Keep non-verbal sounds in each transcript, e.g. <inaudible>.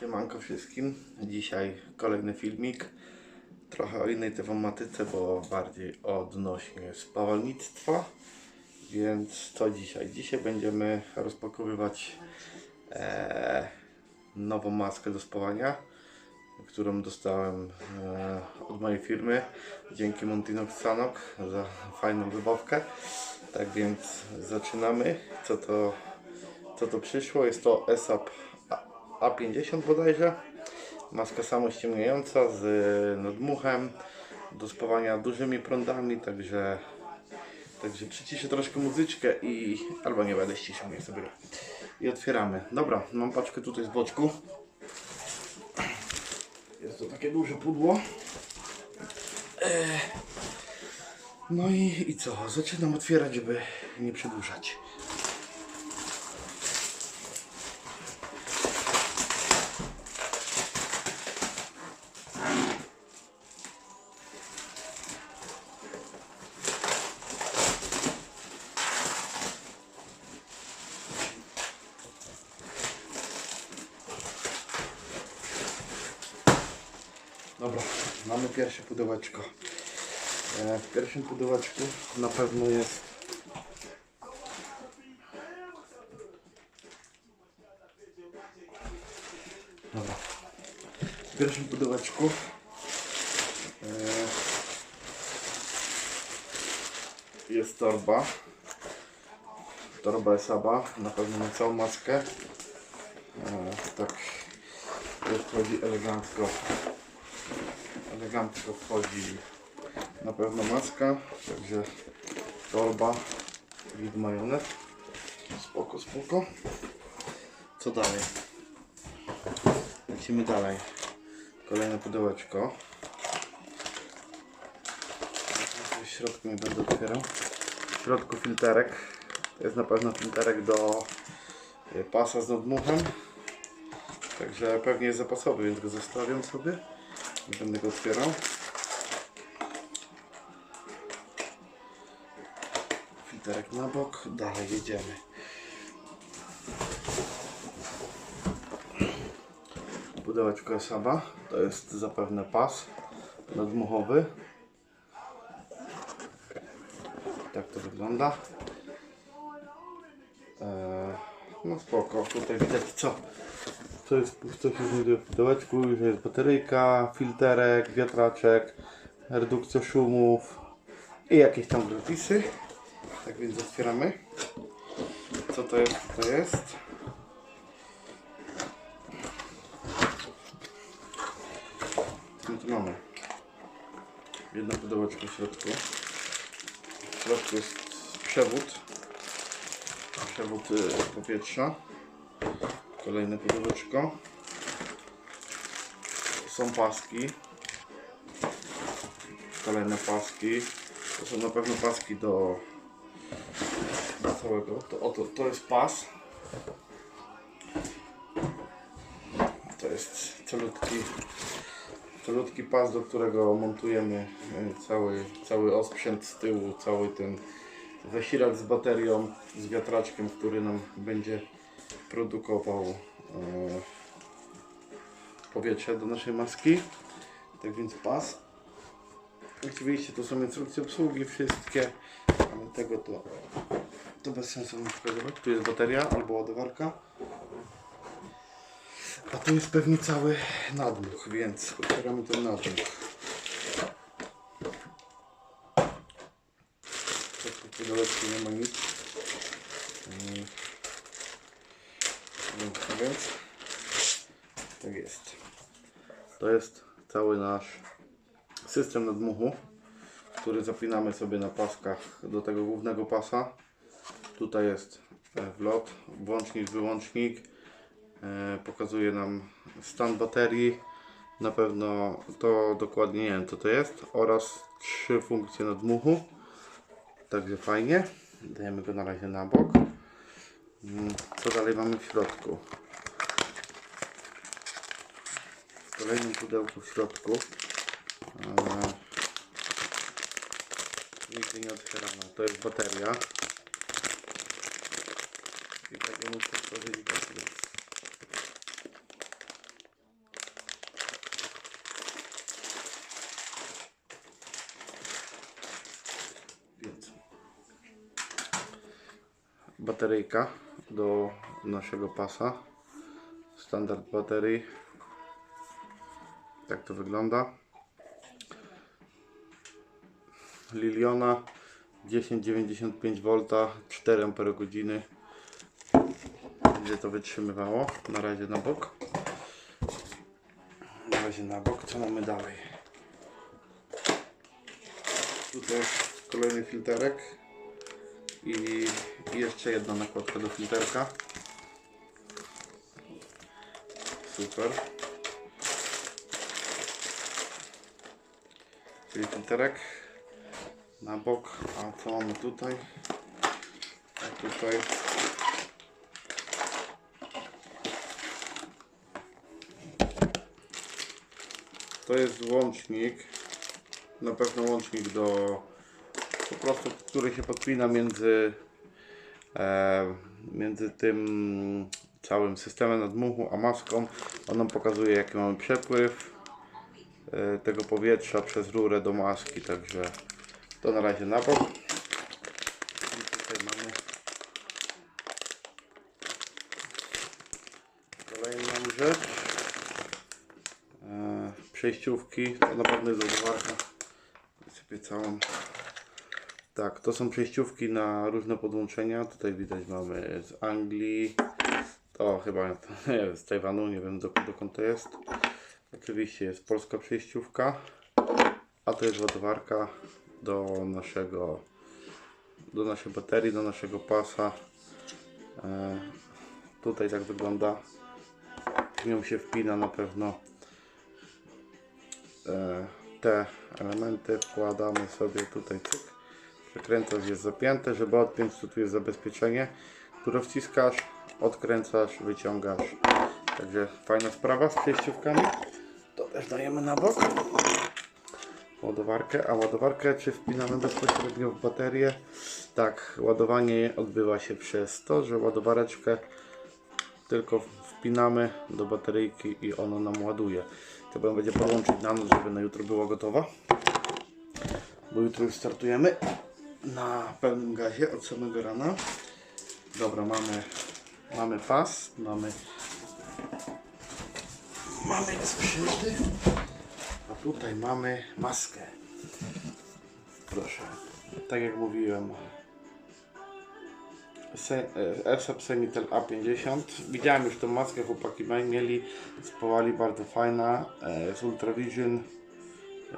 Siemanko wszystkim. Dzisiaj kolejny filmik. Trochę o innej tematyce, bo bardziej odnośnie spawalnictwa. Więc co dzisiaj? Dzisiaj będziemy rozpakowywać e, nową maskę do spawania, którą dostałem e, od mojej firmy. Dzięki Montinox Sanok za fajną wybawkę. Tak więc zaczynamy. Co to, co to przyszło? Jest to ESAP A50 bodajże. Maska samościemniająca z e, nadmuchem do spawania dużymi prądami, także Także przyciszę troszkę muzyczkę i albo nie będę ściszał, niech sobie. I otwieramy. Dobra, mam paczkę tutaj z boczku. Jest to takie duże pudło. Eee. No i, i co? Zaczynam otwierać, żeby nie przedłużać. Dobra, mamy pierwsze pudełeczko. E, w pierwszym pudełeczku na pewno jest Dobra. W pierwszym pudełeczku e, jest torba. Torba jest Saba, na pewno na całą maskę. E, tak, wchodzi elegancko elegancko wchodzi na pewno maska, także torba, wid majonez. Spoko, spoko. Co dalej? Lecimy dalej. Kolejne pudełeczko. W środku nie będę otwierał. W środku filterek. Jest na pewno filterek do y, pasa z nadmuchem. Także pewnie jest zapasowy, więc go zostawiam sobie. Nie będę go otwierał. Filterek na bok, dalej jedziemy. Pudełeczko Saba, to jest zapewne pas nadmuchowy. Tak to wygląda. Eee, no spoko, tutaj widać co co jest, co się znajduje w pudełeczku, jest bateryjka, filterek, wiatraczek, redukcja szumów i jakieś tam gratisy. Tak więc otwieramy. Co to jest? Co to jest? Co tu mamy? Jedno pudełeczko w środku. W środku jest przewód. Przewód y, powietrza. Kolejne pudełeczko. Są paski. Kolejne paski. To są na pewno paski do, do całego. To, oto, to jest pas. To jest celutki, celutki pas, do którego montujemy e, cały, cały osprzęt z tyłu, cały ten zasilacz z baterią, z wiatraczkiem, który nam będzie produkował e, powietrze do naszej maski. Tak więc pas. Oczywiście to są instrukcje obsługi wszystkie, ale tego to, to bez sensu wam pokazywać. Tu jest bateria albo ładowarka. A tu jest pewnie cały nadmuch, więc otwieramy ten nadmuch. Pudełeczku nie ma nic. Mm. No więc tak jest. To jest cały nasz system nadmuchu, który zapinamy sobie na paskach do tego głównego pasa. Tutaj jest e, wlot, włącznik, wyłącznik. E, pokazuje nam stan baterii. Na pewno to dokładnie nie wiem co to jest. Oraz trzy funkcje nadmuchu. Także fajnie. Dajemy go na razie na bok. Mm, Co dalej mamy w środku? kolejnym pudełku w środku. E, nigdy nie otwierano. To jest bateria. I tak ją muszę otworzyć bateryjka do naszego pasa standard baterii tak to wygląda. Liliona 1095 V 4 Ah będzie to wytrzymywało? Na razie na bok. Na razie na bok. Co mamy dalej? Tutaj kolejny filterek i jeszcze jedna nakładka do filterka. Super czyli filterek na bok, a co mamy tutaj? A tutaj. To jest łącznik na pewno łącznik do po prostu, który się podpina między e, między tym całym systemem nadmuchu a maską. On nam pokazuje jaki mamy przepływ tego powietrza przez rurę do maski także to na razie na bok. I tutaj mamy kolejną rzecz. E, przejściówki. To na pewno jest ładowarka. Sypię całą. Tak, to są przejściówki na różne podłączenia. Tutaj widać mamy z Anglii. To <laughs> chyba z Tajwanu, nie wiem dokąd to jest. Oczywiście jest polska przejściówka. A to jest ładowarka do naszego do naszej baterii, do naszego pasa. E, tutaj tak wygląda. W nią się wpina na pewno e, te elementy. Wkładamy sobie tutaj cyk. Przekręcasz jest zapięte, żeby odpiąć to tu jest zabezpieczenie, które wciskasz, odkręcasz, wyciągasz. Także fajna sprawa z przejściówkami. To też dajemy na bok ładowarkę, a ładowarkę czy wpinamy bezpośrednio w baterię? Tak, ładowanie odbywa się przez to, że ładowareczkę tylko wpinamy do bateryjki i ono nam ładuje. Trzeba będzie podłączyć na noc, żeby na jutro była gotowa. Bo jutro już startujemy na pełnym gazie od samego rana. Dobra, mamy, mamy pas, mamy mamy sprzęty. A tutaj mamy maskę. Proszę. Tak jak mówiłem. Se- e, ESAP Semitel A50. Widziałem już tą maskę, chłopaki mieli, spowali, bardzo fajna. E, Z Ultravision.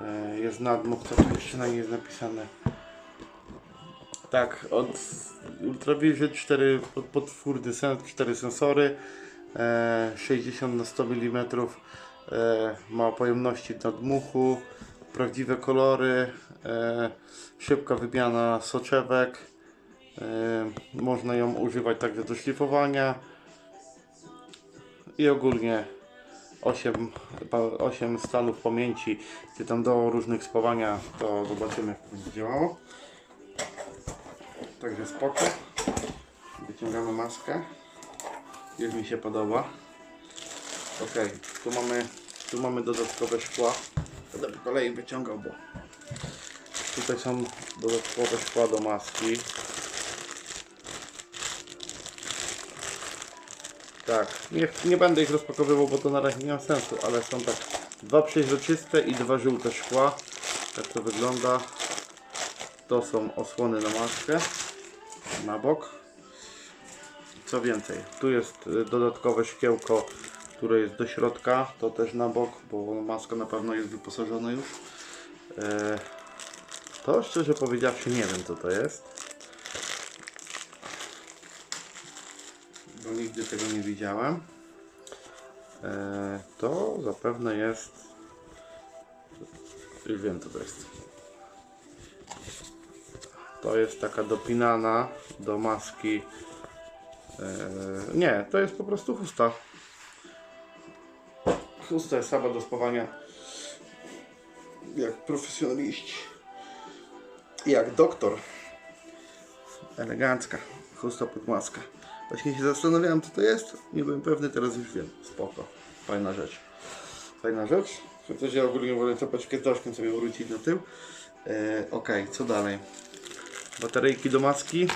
E, Jest nadmuch, co tu jeszcze na niej jest napisane. Tak, od Ultravision 4 pod, podwórny sens, 4 sensory, 60 na 100 mm, e, ma pojemności nadmuchu, prawdziwe kolory, e, szybka wymiana soczewek, e, można ją używać także do szlifowania i ogólnie 8, pa- 8 stanów pamięci, czy tam do różnych spawania, to zobaczymy jak to będzie działało. Także spoko. Wyciągamy maskę. Już mi się podoba. Ok, tu mamy, tu mamy dodatkowe szkła. Będę po kolei wyciągał, bo tutaj są dodatkowe szkła do maski. Tak, nie, nie będę ich rozpakowywał, bo to na razie nie ma sensu, ale są tak dwa przeźroczyste i dwa żółte szkła. Tak to wygląda. To są osłony na maskę na bok. Co więcej, tu jest y, dodatkowe szkiełko, które jest do środka, to też na bok, bo maska na pewno jest wyposażona już. E, To szczerze powiedziawszy nie wiem co to jest. Bo nigdy tego nie widziałem. E, To zapewne jest... Już wiem co to jest. To jest taka dopinana do maski. Eee, nie, to jest po prostu chusta. Chusta jest sama do spawania. Jak profesjonaliści. Jak doktor. Elegancka. Chusta pod maskę. Właśnie się zastanawiałem co to jest. Nie byłem pewny, teraz już wiem. Spoko. Fajna rzecz. Fajna rzecz. Chociaż ja ogólnie wolę czapeczkę troszkę sobie wrócić na tył. Ok, co dalej? bateryjki do maski.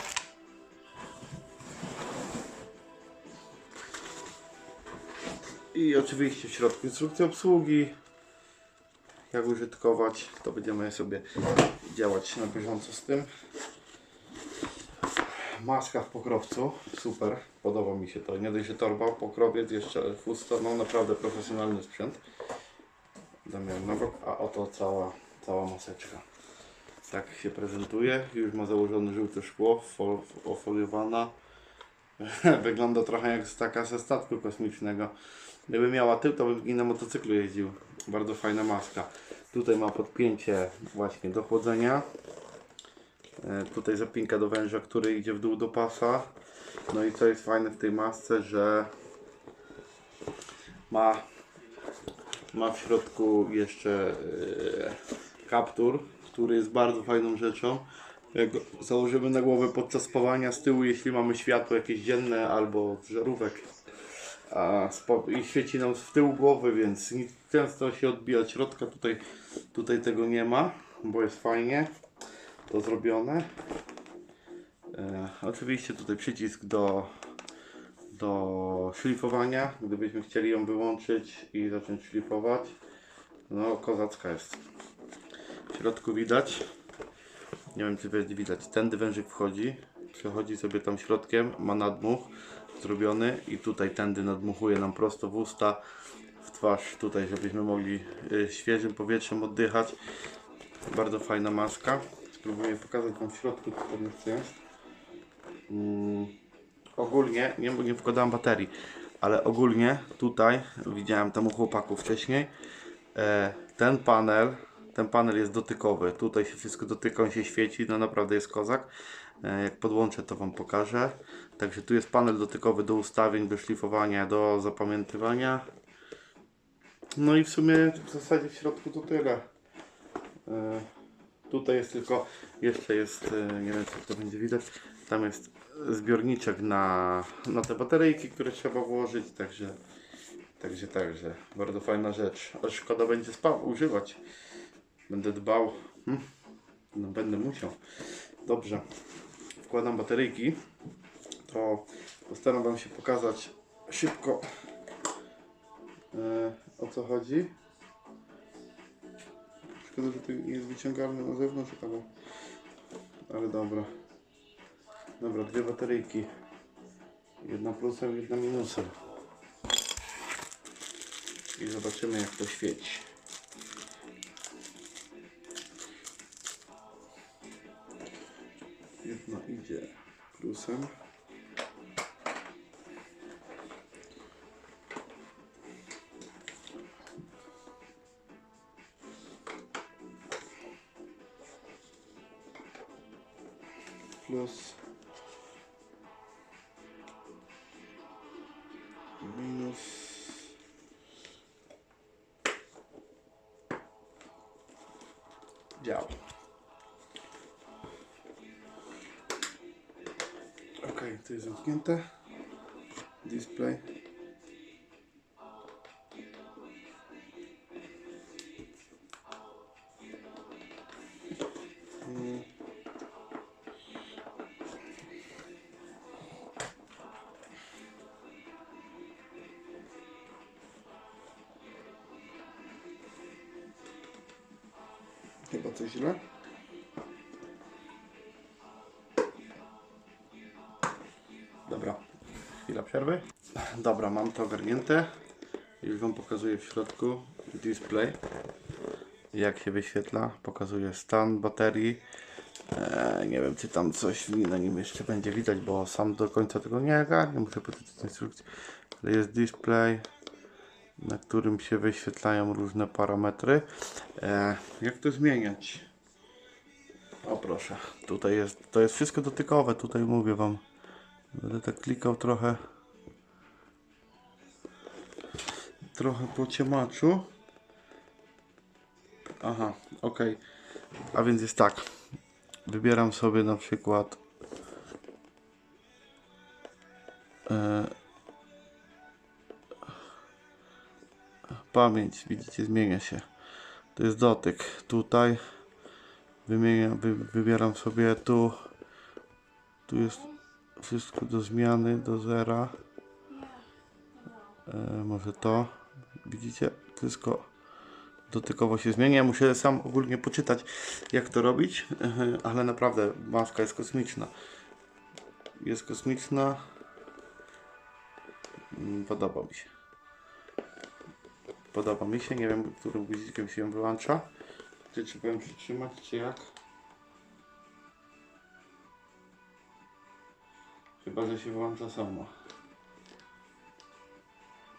I oczywiście w środku instrukcja obsługi. Jak użytkować, to będziemy sobie działać na bieżąco z tym. Maska w pokrowcu, super, podoba mi się to. Nie dość, że torba, pokrowiec, jeszcze fusta, no naprawdę profesjonalny sprzęt. Damian bok, a oto cała, cała maseczka. Tak się prezentuje, już ma założone żółte szkło, fol, ofoliowana. <laughs> Wygląda trochę jak z taka ze statku kosmicznego. Gdyby miała tył, to bym na motocyklu jeździł. Bardzo fajna maska. Tutaj ma podpięcie właśnie do chłodzenia. E, Tutaj zapinka do węża, który idzie w dół do pasa. No i co jest fajne w tej masce, że ma, ma w środku jeszcze e, kaptur, który jest bardzo fajną rzeczą. Jak założymy na głowę podczas spawania z tyłu, jeśli mamy światło jakieś dzienne albo żarówek a i świeci nam w tył głowy, więc często się odbija od środka. Tutaj, tutaj tego nie ma, bo jest fajnie to zrobione. E, oczywiście tutaj przycisk do, do szlifowania, gdybyśmy chcieli ją wyłączyć i zacząć szlifować. No, kozacka jest. W środku widać, nie wiem czy widać, ten wężyk wchodzi, przechodzi sobie tam środkiem, ma nadmuch zrobiony i tutaj tędy nadmuchuje nam prosto w usta, w twarz tutaj, żebyśmy mogli y, świeżym powietrzem oddychać. Bardzo fajna maska. Spróbuję pokazać Wam w środku, co tam jest. Mm, ogólnie, nie, nie wkładałem baterii, ale ogólnie tutaj, widziałem tam u chłopaków wcześniej, e, ten panel, ten panel jest dotykowy. Tutaj się wszystko dotyka, on się świeci, no naprawdę jest kozak. E, Jak podłączę to Wam pokażę. Także tu jest panel dotykowy do ustawień, do szlifowania, do zapamiętywania. No i w sumie w zasadzie w środku to tyle. E, Tutaj jest tylko, jeszcze jest, e, nie wiem czy to będzie widać, tam jest zbiorniczek na, na te bateryjki, które trzeba włożyć, także, także, także, bardzo fajna rzecz. Ale szkoda będzie spał, używać. Będę dbał, hm? no będę musiał. Dobrze, wkładam bateryjki, to postaram Wam się pokazać szybko e, o co chodzi. Szkoda, że to jest wyciągalne na zewnątrz, ale, ale dobra. Dobra, dwie bateryjki. Jedna plusem, jedna minusem. I zobaczymy jak to świeci. Plusem. plus minus działa. Ok, to jest zamknięte. Display. Dobra, chwila przerwy. Dobra, mam to ogarnięte. Już Wam pokazuję w środku display. Jak się wyświetla. Pokazuje stan baterii. Eee, nie wiem, czy tam coś na nim jeszcze będzie widać, bo sam do końca tego nie ogarnię. Muszę poczytać instrukcję. Ale jest display na którym się wyświetlają różne parametry. E, jak to zmieniać? O proszę, tutaj jest, to jest wszystko dotykowe, tutaj mówię Wam. Będę tak klikał trochę trochę po ciemaczu. Aha, ok. A więc jest tak. Wybieram sobie na przykład e, pamięć, widzicie, zmienia się. To jest dotyk. Tutaj wymieniam, wy, wybieram sobie tu. Tu jest wszystko do zmiany, do zera. E, może to. Widzicie? Wszystko dotykowo się zmienia. Ja muszę sam ogólnie poczytać, jak to robić, <laughs> ale naprawdę maska jest kosmiczna. Jest kosmiczna. Mm, Podoba mi się. Podoba mi się. Nie wiem, którym guzikiem się wyłącza. Czy ją przytrzymać, czy jak? Chyba, że się wyłącza sama.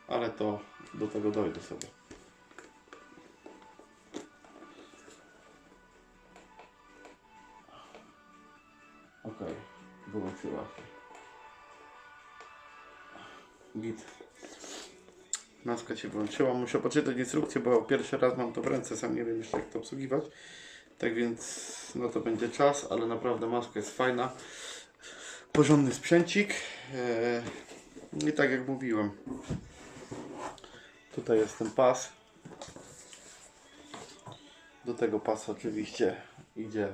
Ale to do tego dojdę sobie. Okej, wyłączyła się. Git. Maska się włączyła. Muszę poczytać instrukcję, bo pierwszy raz mam to w ręce, sam nie wiem jeszcze jak to obsługiwać. Tak więc no to będzie czas, ale naprawdę maska jest fajna. Porządny sprzęcik. Eee, I tak jak mówiłem. Tutaj jest ten pas. Do tego pasa oczywiście idzie, e,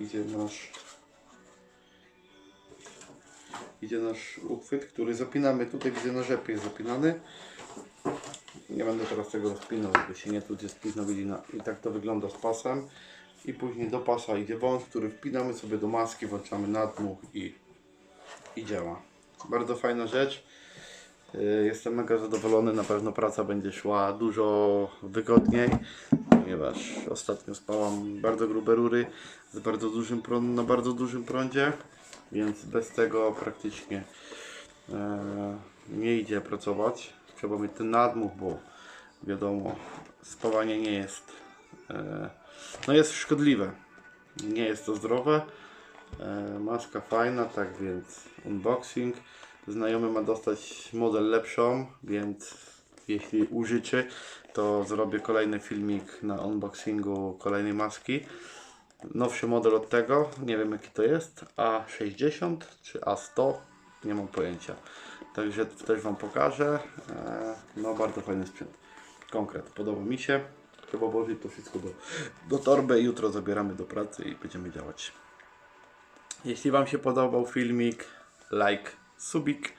idzie nasz idzie nasz uchwyt, który zapinamy. Tutaj widzę na rzepie jest zapinany. Nie będę teraz tego rozpinał, żeby się nie tu gdzie godzina. I tak to wygląda z pasem. I później do pasa idzie wąs, który wpinamy sobie do maski, włączamy nadmuch i, i działa. Bardzo fajna rzecz. Y, Jestem mega zadowolony, na pewno praca będzie szła dużo wygodniej, ponieważ ostatnio spałam bardzo grube rury z bardzo dużym na bardzo dużym prądzie, więc bez tego praktycznie e, nie idzie pracować. Trzeba mieć ten nadmuch, bo wiadomo, spawanie nie jest, e, no jest szkodliwe, nie jest to zdrowe. E, maska fajna, tak więc unboxing. Znajomy ma dostać model lepszą, więc jeśli użyczy, to zrobię kolejny filmik na unboxingu kolejnej maski. Nowszy model od tego, nie wiem jaki to jest, A60 czy A100, nie mam pojęcia. Także też Wam pokażę. E, No bardzo fajny sprzęt. Konkret, podoba mi się. Trzeba włożyć to wszystko do, do torby. Jutro zabieramy do pracy i będziemy działać. Jeśli Wam się podobał filmik, like, subik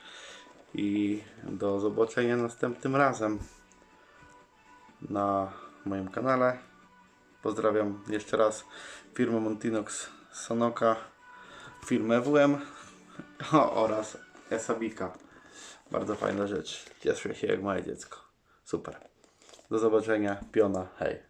i do zobaczenia następnym razem na moim kanale. Pozdrawiam jeszcze raz firmę Montinox Sonoka, firmę WM <laughs> oraz Esabika. Bardzo fajna rzecz. Cieszę się jak moje dziecko. Super. Do zobaczenia. Piona. Hej.